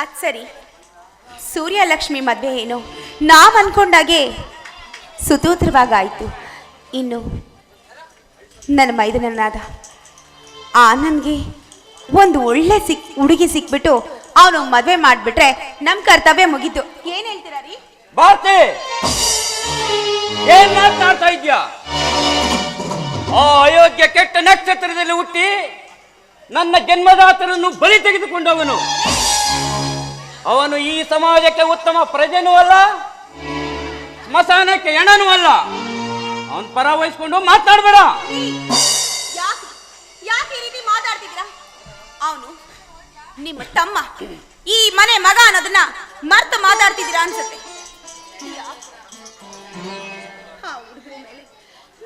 ಅದ್ ಸರಿ. ಸೂರ್ಯಲಕ್ಷ್ಮಿ ಮದುವೆ ಏನು? ನಾವು ಅನ್ಕೊಂಡಾಗೆ ಸುತೂತ್ರವಾಗಾಯಿತು ಇನ್ನು ನನ್ನ ಮೈದನನಾದ ಆ ನನಗೆ ಒಂದು ಒಳ್ಳೆ ಸಿಕ್, ಹುಡುಗಿ ಸಿಕ್ಬಿಟ್ಟು ಅವನು ಮದುವೆ ಮಾಡಿಬಿಟ್ರೆ ನಮ್ಮ ಕರ್ತವ್ಯ ಮುಗೀತು. ಏನು ಹೇಳ್ತೀರಾ ರೀ? ಏನ್ ಮಾತನಾಡ್ತಾ ಆ ಅಯೋಗ್ಯ ಕೆಟ್ಟ ನಕ್ಷತ್ರದಲ್ಲಿ ಹುಟ್ಟಿ ನನ್ನ ಜನ್ಮದಾತರನ್ನು ಬಲಿ ತೆಗೆದುಕೊಂಡವನು. ಅವನು ಈ ಸಮಾಜಕ್ಕೆ ಉತ್ತಮ ಪ್ರಜೆನೂ ಅಲ್ಲ, ಸ್ಮಶಾನಕ್ಕೆ ಎಣನೂ ಅಲ್ಲ. ಅವನ್ ಪರ ವಹಿಸ್ಕೊಂಡು ಮಾತಾಡ್ಬೇಡ. ಯಾಕೆ ಈ ರೀತಿ ಮಾತಾಡ್ತಿದ್ದೀರಾ? ಅವನು ನಿಮ್ಮ ತಮ್ಮ, ಈ ಮನೆ ಮಗ ಅನ್ನೋದನ್ನ ಮರ್ತು ಮಾತಾಡ್ತಿದ್ದೀರಾ ಅನ್ಸುತ್ತೆ.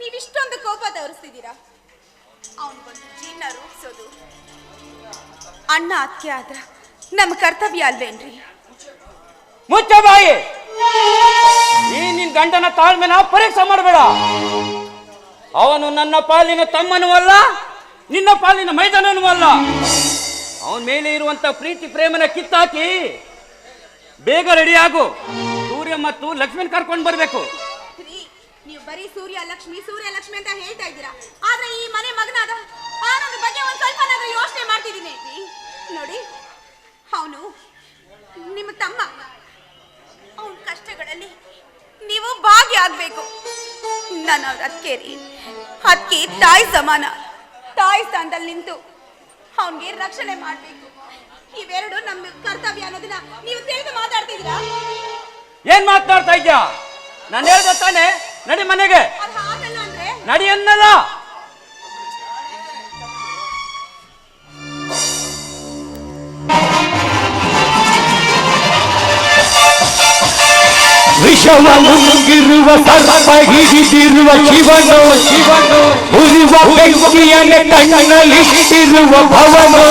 ನೀವಿಷ್ಟೊಂದು ಕೋಪ ತೋರಿಸ್ತಿದ್ದೀರಾ? ಅವನಿಗೊಂದು ಜೀವನ ರೂಪಿಸೋದು ಅಣ್ಣ ಅತ್ತೆ ಆದ್ರ. ನಮ್ಮ ಕರ್ತವ್ಯ ಅಲ್ವೇನ್ರಿ ಮುಚ್ಚ ಬಾಯಿ. ನೀ ನಿನ್ ಗಂಡನ ತಾಳ್ಮೆನ ಪರೀಕ್ಷೆ ಮಾಡಬೇಡ. ಅವನು ನನ್ನ ಪಾಲಿನ ತಮ್ಮನೂ ಅಲ್ಲ ನಿನ್ನ ಪಾಲಿನ ಮೈದಾನನೂ ಅಲ್ಲ. ಅವನ ಮೇಲೆ ಇರುವಂತ ಪ್ರೀತಿ ಪ್ರೇಮನ ಕಿತ್ತಾಕಿ ಬೇಗ ರೆಡಿ ಆಗು. ಸೂರ್ಯ ಮತ್ತು ಲಕ್ಷ್ಮಣ್ ಕರ್ಕೊಂಡು ಬರ್ಬೇಕು. ನೀವು ಬರೀ ಸೂರ್ಯ ಲಕ್ಷ್ಮಿ ಸೂರ್ಯ ಲಕ್ಷ್ಮಿ ಅಂತ ಹೇಳ್ತಾ ಇದ್ದೀರಾ? ಆದ್ರೆ ಈ ಮನೆ ಮಗನಾದ ಆನಂದ್ ಬಗ್ಗೆ ಒಂದ್ ಸ್ವಲ್ಪ ಯೋಚನೆ ಮಾಡ್ತಿದ್ದೀನಿ. ತಮ್ಮ ಅವನ ಕಷ್ಟಗಳಲ್ಲಿ ನೀವು ಭಾಗಿಯಾಗಬೇಕು ನಾನು ಅವ್ರ ಅದಕ್ಕೆ ರೀ ಅದಕ್ಕೆ ತಾಯಿ ಸಮಾನ. ತಾಯಿ ಸ್ಥಾನದಲ್ಲಿ ನಿಂತು ಅವನಿಗೆ ರಕ್ಷಣೆ ಮಾಡಬೇಕು. ಇವೆರಡು ನಮ್ಮ ಕರ್ತವ್ಯ ಅನ್ನೋದನ್ನ ನೀವು ತಿಳಿದು ಮಾತಾಡ್ತಿದ್ದೀರಾ ಏನ್ ಮಾತಾಡ್ತಾ ಇದ್ಯಾ ನಾನು ಹೇಳ್ದೆ ತಾನೆ ನಡಿ ಮನೆಗೆ. ಅದು ಹಾಗಲ್ಲ ಅಂದ್ರೆ? ನಡಿ ಅನ್ನಲ್ಲ. ವಿಷವ ನುಂಗಿರುವ ಸರ್ಪ ಹಿಡಿದಿರುವ ಶಿವನು ಶಿವನು ಉರಿವ ಬೆಂಕಿಯನ್ನೇ ಕಣ್ಣಲ್ಲಿಟ್ಟಿರುವ ಭವನು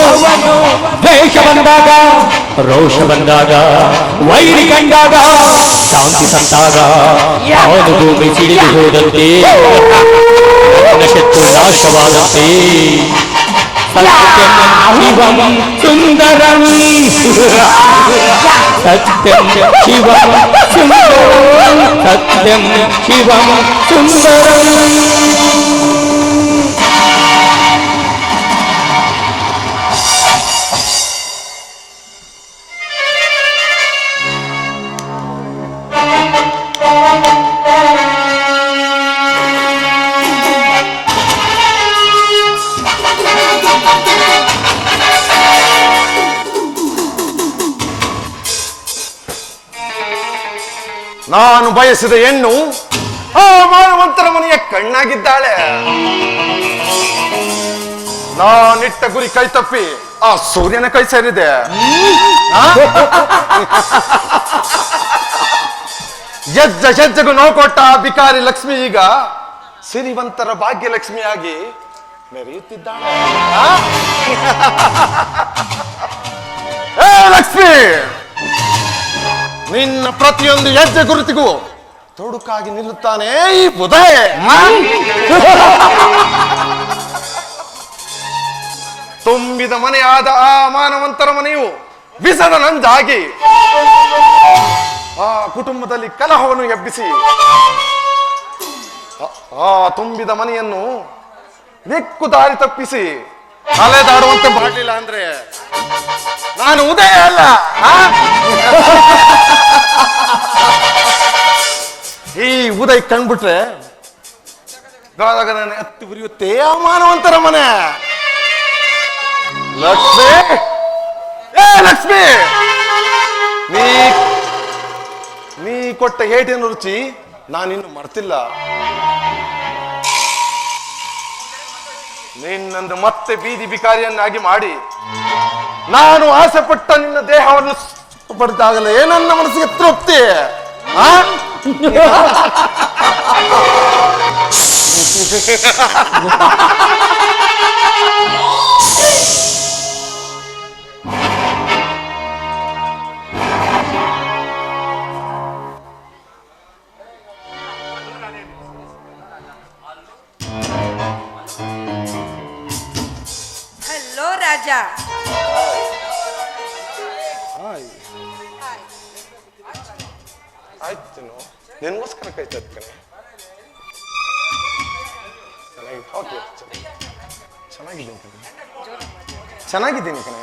ದ್ವೇಷ ಬಂದಾಗ ರೋಷ ಬಂದಾಗ ವೈರಿ ಕಂಡಾಗ ಶಾಂತಿ ಸಂತಾಗ ಅವನು ಭೂಮಿ ಸಿಡಿದು ಹೋದಂತೆ ನನ್ನ ಶತ್ರು ನಾಶವಾದಂತೆ ಸತ್ಯಂ ಶಿವಂ ಸುಂದರಂ சத்யம் சிவம் சுந்தரம். சத்யம் சிவம் சுந்தரம். ನಾನು ಬಯಸಿದ ಹೆಣ್ಣು ಆ ಮಾನವಂತರ ಮನೆಯ ಕಣ್ಣಾಗಿದ್ದಾಳೆ. ನಾನಿಟ್ಟ ಗುರಿ ಕೈ ತಪ್ಪಿ ಆ ಸೂರ್ಯನ ಕೈ ಸೇರಿದೆ? ಹೆಜ್ಜೆ ಹೆಜ್ಜೆಗೂ ನೋವು ಕೊಟ್ಟ ಬಿಕಾರಿ ಲಕ್ಷ್ಮಿ ಈಗ ಸಿರಿವಂತರ ಭಾಗ್ಯಲಕ್ಷ್ಮಿಯಾಗಿ ಮೆರೆಯುತ್ತಿದ್ದಾಳೆ. ಲಕ್ಷ್ಮಿ! ನಿನ್ನ ಪ್ರತಿಯೊಂದು ಹೆಜ್ಜೆ ಗುರುತಿಗೂ ತೊಡುಕಾಗಿ ನಿಲ್ಲುತ್ತಾನೆ ಈ ಬುಧೆ. ತುಂಬಿದ ಮನೆಯಾದ ಆ ಮಾನವಂತರ ಮನೆಯು ಬಿಸದ ನಂಜಾಗಿ ಆ ಕುಟುಂಬದಲ್ಲಿ ಕಲಹವನ್ನು ಎಬ್ಬಿಸಿ, ಆ- ತುಂಬಿದ ಮನೆಯನ್ನು ದಿಕ್ಕು ದಾರಿ ತಪ್ಪಿಸಿ ಅಲೆದಾಡುವಂತೆ ಮಾಡಲಿಲ್ಲ ಅಂದ್ರೆ ನಾನು ಉದಯ ಅಲ್ಲ ಉದಯ್ ಕಂಡ್ಬಿಟ್ರೆ ಅತ್ತಿ ಹತ್ತಿ ಉರಿಯುತ್ತೆ. ಮಾನವಂತರ ಮನೆ. ಲಕ್ಷ್ಮಿ! ಏ, ಲಕ್ಷ್ಮಿ! ನೀ ನೀ ಕೊಟ್ಟ ಏಟಿನ ರುಚಿ ನಾನಿನ್ನು ಮರ್ತಿಲ್ಲ. ನಿನ್ನಂದು ಮತ್ತೆ ಬೀದಿ ಬಿಕಾರಿಯನ್ನಾಗಿ ಮಾಡಿ, ನಾನು ಆಸೆ ಪಟ್ಟ ನಿನ್ನ ದೇಹವನ್ನು ಪಡೆದಾಗಲೇ ನನ್ನ ಮನಸ್ಸಿಗೆ ತೃಪ್ತಿ. ಆ? Hello Raja. Hi. Hi. ಆಯ್ತು ನಿನ್ಗೋಸ್ಕರ ಕಾಯ್ತಾ ಕಣೆ ಚೆನ್ನಾಗಿ ಓಕೆ ಚೆನ್ನಾಗಿದ್ದೀನಿ ಕಣೆ. ಚೆನ್ನಾಗಿದ್ದೀನಿ ಕಣೆ.